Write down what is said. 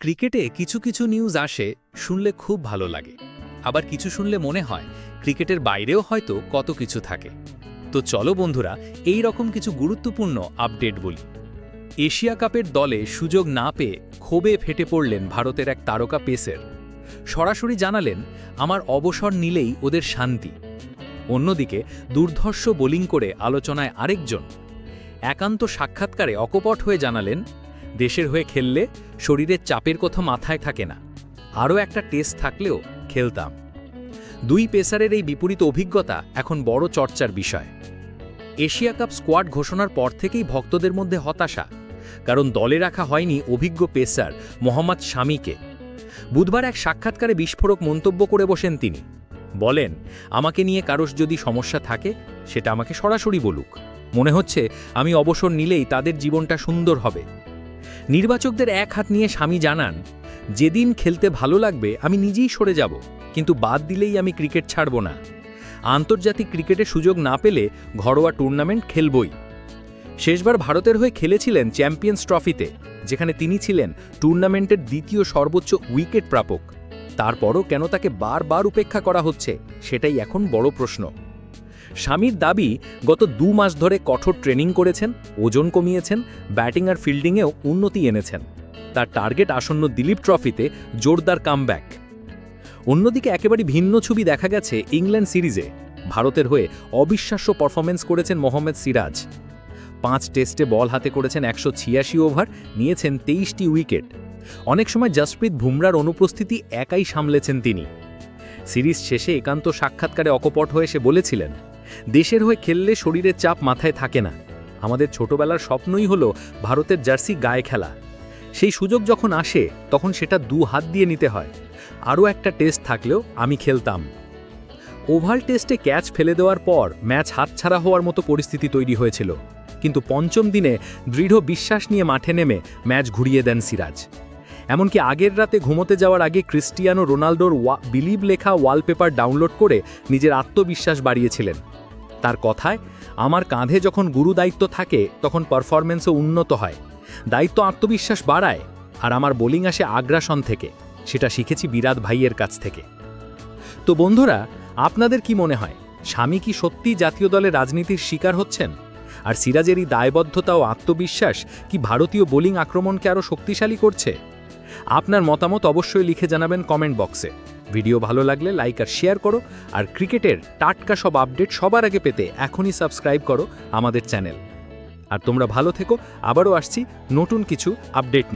ক্রিকেটে কিছু কিছু নিউজ আসে, শুনলে খুব ভালো লাগে। আবার কিছু শুনলে মনে হয়, ক্রিকেটের বাইরেও হয়তো কত কিছু থাকে। তো চলো বন্ধুরা, এই রকম কিছু গুরুত্বপূর্ণ আপডেট বলি। এশিয়া কাপের দলে সুযোগ না পেয়ে ক্ষোভে ফেটে পড়লেন ভারতের এক তারকা পেসের। সরাসরি জানালেন, আমার অবসর নিলেই ওদের শান্তি। অন্যদিকে, দুর্ধর্ষ বোলিং করে আলোচনায় আরেকজন, একান্ত সাক্ষাৎকারে অকপট হয়ে জানালেন দেশের হয়ে খেললে শরীরের চাপের কথা মাথায় থাকে না। আরও একটা টেস্ট থাকলেও খেলতাম। দুই পেসারের এই বিপরীত অভিজ্ঞতা এখন বড় চর্চার বিষয়। এশিয়া কাপ স্কোয়াড ঘোষণার পর থেকেই ভক্তদের মধ্যে হতাশা, কারণ দলে রাখা হয়নি অভিজ্ঞ পেসার মোহাম্মদ শামিকে। বুধবার এক সাক্ষাৎকারে বিস্ফোরক মন্তব্য করে বসেন তিনি। বলেন, আমাকে নিয়ে কারোর যদি সমস্যা থাকে, সেটা আমাকে সরাসরি বলুক। মনে হচ্ছে আমি অবসর নিলেই তাদের জীবনটা সুন্দর হবে। নির্বাচকদের এক হাত নিয়ে স্বামী জানান, যেদিন খেলতে ভালো লাগবে, আমি নিজেই সরে যাব, কিন্তু বাদ দিলেই আমি ক্রিকেট ছাড়ব না। আন্তর্জাতিক ক্রিকেটে সুযোগ না পেলে ঘরোয়া টুর্নামেন্ট খেলবই। শেষবার ভারতের হয়ে খেলেছিলেন চ্যাম্পিয়ন্স ট্রফিতে, যেখানে তিনি ছিলেন টুর্নামেন্টের দ্বিতীয় সর্বোচ্চ উইকেট প্রাপক। তারপরও কেন তাকে বারবার উপেক্ষা করা হচ্ছে, সেটাই এখন বড় প্রশ্ন। স্বামীর দাবি, গত দু মাস ধরে কঠোর ট্রেনিং করেছেন, ওজন কমিয়েছেন, ব্যাটিং আর ফিল্ডিংয়েও উন্নতি এনেছেন। তার টার্গেট আসন্ন দিলীপ ট্রফিতে জোরদার কামব্যাক। অন্যদিকে একেবারে ভিন্ন ছবি দেখা গেছে ইংল্যান্ড সিরিজে। ভারতের হয়ে অবিশ্বাস্য পারফরমেন্স করেছেন মোহাম্মদ সিরাজ। পাঁচ টেস্টে বল হাতে করেছেন একশো ছিয়াশি ওভার, নিয়েছেন তেইশটি উইকেট। অনেক সময় জসপ্রীত বুমরার অনুপস্থিতি একাই সামলেছেন তিনি। সিরিজ শেষে একান্ত সাক্ষাৎকারে অকপট হয়ে সে বলেছিলেন দেশের হয়ে খেললে শরীরের চাপ মাথায় থাকে না। আমাদের ছোটবেলার স্বপ্নই হলো ভারতের জার্সি গায়ে খেলা। সেই সুযোগ যখন আসে, তখন সেটা দু হাত দিয়ে নিতে হয়। আরও একটা টেস্ট থাকলেও আমি খেলতাম। ওভাল টেস্টে ক্যাচ ফেলে দেওয়ার পর ম্যাচ হাতছাড়া হওয়ার মতো পরিস্থিতি তৈরি হয়েছিল। কিন্তু পঞ্চম দিনে দৃঢ় বিশ্বাস নিয়ে মাঠে নেমে ম্যাচ ঘুরিয়ে দেন সিরাজ। এমনকি আগের রাতে ঘুমোতে যাওয়ার আগে ক্রিস্টিয়ানো রোনাল্ডোর বিলিভ লেখা ওয়ালপেপার ডাউনলোড করে নিজের আত্মবিশ্বাস বাড়িয়েছিলেন। তার কথায়, আমার কাঁধে যখন গুরু দায়িত্ব থাকে, তখন পারফরমেন্সও উন্নত হয়। দায়িত্ব আত্মবিশ্বাস বাড়ায়, আর আমার বোলিং আসে আগ্রাসন থেকে। সেটা শিখেছি বিরাট ভাইয়ের কাছ থেকে। তো বন্ধুরা, আপনাদের কি মনে হয়, স্বামী কি সত্যি জাতীয় দলে রাজনীতির শিকার হচ্ছেন? আর সিরাজের এই দায়বদ্ধতা ও আত্মবিশ্বাস কি ভারতীয় বোলিং আক্রমণকে আরও শক্তিশালী করছে? আপনার মতামত অবশ্যই লিখে জানাবেন কমেন্ট বক্সে। ভিডিও ভালো লাগলে লাইক আর শেয়ার করো, আর ক্রিকেটের টাটকা সব আপডেট সবার আগে পেতে এখনই সাবস্ক্রাইব করো আমাদের চ্যানেল আর তোমরা ভালো থেকো, আবারও আসছি নতুন কিছু আপডেট